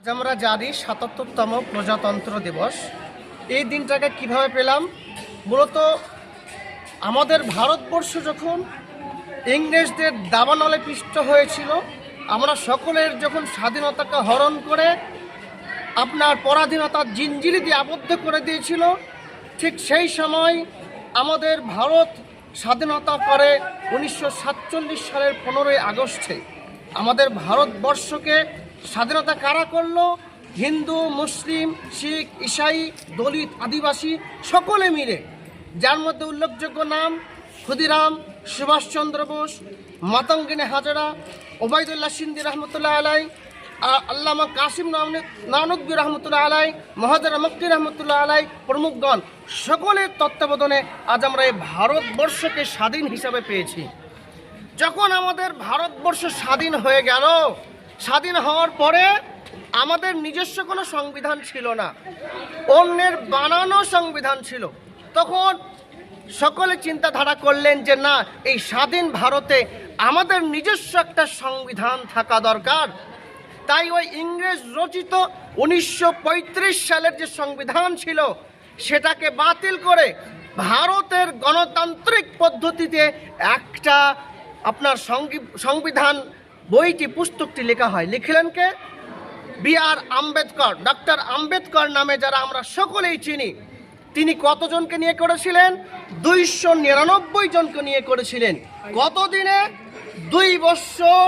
আজ আমরা জানি সাতাত্তরতম প্রজাতন্ত্র দিবস। এই দিনটাকে কীভাবে পেলাম? মূলত আমাদের ভারতবর্ষ যখন ইংরেজদের দাবানলে পিষ্ট হয়েছিল, আমরা সকলের যখন স্বাধীনতাকে হরণ করে আপনার পরাধীনতার জিঞ্জিরি দিয়ে আবদ্ধ করে দিয়েছিল, ঠিক সেই সময় আমাদের ভারত স্বাধীনতা করে উনিশশো সাতচল্লিশ সালের পনেরোই আগস্টে আমাদের ভারতবর্ষকে স্বাধীনতা কারা করল? হিন্দু, মুসলিম, শিখ, ইসাই, দলিত, আদিবাসী, সকলে মিলে। যার মধ্যে উল্লেখযোগ্য নাম ক্ষুদিরাম, সুভাষচন্দ্র বোস, মাতঙ্গিনী হাজরা, ওবায়দুল্লাহ সিন্দি রহমতুল্লাহ আলাই আল্লামা কাসিম নানকবী রহমতুল্লাহ আলাই মহাজারা মক্কি রহমতুল্লাহ আলাই প্রমুখগণ সকলের তত্ত্বাবধানে আজ আমরা এই ভারতবর্ষকে স্বাধীন হিসাবে পেয়েছি। যখন আমাদের ভারতবর্ষ স্বাধীন হয়ে গেল স্বাধীন হওয়ার পরে আমাদের নিজস্ব কোনো সংবিধান ছিল না। অন্যের বানানো সংবিধান ছিল। তখন সকলে চিন্তাধারা করলেন যে, না, এই স্বাধীন ভারতে আমাদের নিজস্ব একটা সংবিধান থাকা দরকার। তাই ওই ইংরেজ রচিত উনিশশো পঁয়ত্রিশ সালের যে সংবিধান ছিল, সেটাকে বাতিল করে ভারতের গণতান্ত্রিক পদ্ধতিতে একটা আপনার সংবিধান বইটি পুস্তকটি লেখা হয়। লিখলেন কে? B R Ambedkar. Doctor Ambedkar নামে যারা আমরা সকলেই চিনি, তিনি কতজনকে নিয়ে করেছিলেন? দুইশো নিরানব্বই জনকে নিয়ে করেছিলেন। কতদিনে? দুই বছর,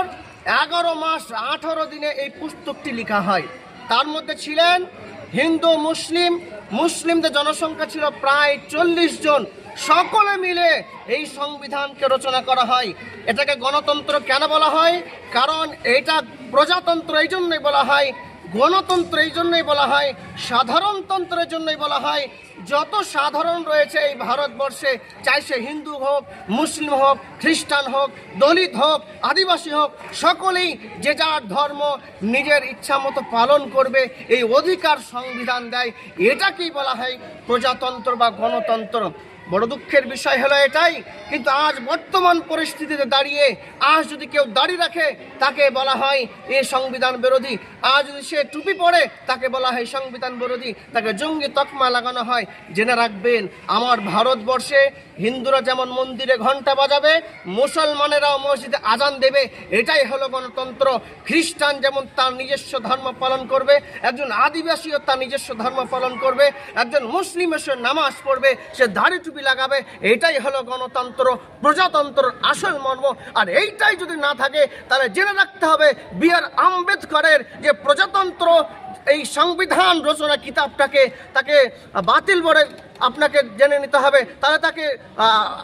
এগারো মাস, আঠারো দিনে এই পুস্তকটি লেখা হয়। তার মধ্যে ছিলেন হিন্দু, মুসলিম। মুসলিমদের জনসংখ্যা ছিল প্রায় চল্লিশ জন। সকলে মিলে এই সংবিধানকে রচনা করা হয়। এটাকে গণতন্ত্র কেন বলা হয়? কারণ এটা প্রজাতন্ত্র এই জন্যই বলা হয়, গণতন্ত্র এই জন্যই বলা হয়, সাধারণতন্ত্রের জন্যই বলা হয়। যত সাধারণ রয়েছে এই ভারতবর্ষে চাই সে হিন্দু হোক, মুসলিম হোক, খ্রিস্টান হোক, দলিত হোক, আদিবাসী হোক, সকলেই যে যার ধর্ম নিজের ইচ্ছা মতো পালন করবে, এই অধিকার সংবিধান দেয়। এটাকেই বলা হয় প্রজাতন্ত্র বা গণতন্ত্র। বড় দুঃখের বিষয় হলো এটাই, কিন্তু আজ বর্তমান পরিস্থিতিতে দাঁড়িয়ে, আজ যদি কেউ দাঁড়িয়ে রাখে, তাকে বলা হয় এ সংবিধান বিরোধী। আজ যদি সে টুপি পরে, তাকে বলা হয় সংবিধান বিরোধী। তাকে জঙ্গি তকমা লাগানো হয়। জেনে রাখবেন, আমার ভারতবর্ষে হিন্দুরা যেমন মন্দিরে ঘণ্টা বাজাবে, মুসলমানেরাও মসজিদে আজান দেবে, এটাই হলো গণতন্ত্র। খ্রিস্টান যেমন তার নিজস্ব ধর্ম পালন করবে, একজন আদিবাসীও তার নিজস্ব ধর্ম পালন করবে, একজন মুসলিম এসে নামাজ পড়বে, সে দাড়ি টুপি লাগাবে, এটাই হলো গণতন্ত্র প্রজাতন্ত্র আসল মর্ম। আর এইটাই যদি না থাকে, তাহলে জেনে রাখতে হবে বি আর আম্বেদকরের যে প্রজাতন্ত্র, এই সংবিধান রচনা কিতাবটাকে, তাকে বাতিল করে আপনাকে জেনে নিতে হবে। তাহলে তাকে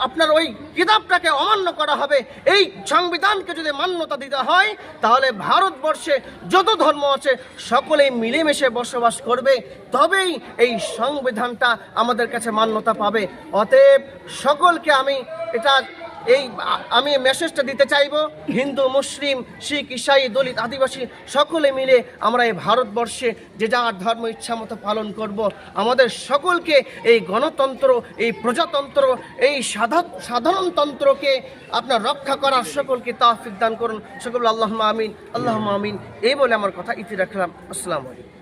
আপনার ওই কিতাবটাকে অমান্য করা হবে। এই সংবিধানকে যদি মান্যতা দিতে হয়, তাহলে ভারতবর্ষে যত ধর্ম আছে, সকলেই মিলেমিশে বসবাস করবে। তবেই এই সংবিধানটা আমাদের কাছে মান্যতা পাবে। অতএব সকলকে আমি এটা এই আমি মেসেজটা দিতে চাইব, হিন্দু, মুসলিম, শিখ, ইসাই, দলিত, আদিবাসী, সকলে মিলে আমরা এই ভারতবর্ষে যে যার ধর্ম ইচ্ছা মতো পালন করব। আমাদের সকলকে এই গণতন্ত্র, এই প্রজাতন্ত্র, এই সাধা, সাধারণতন্ত্রকে আপনার রক্ষা করার সকলকে তাফিক দান করুন। সকল আল্লাহ আমিন আল্লাহ আমিন। এই বলে আমার কথা ইতি রাখলাম। আসসালামু আলাইকুম।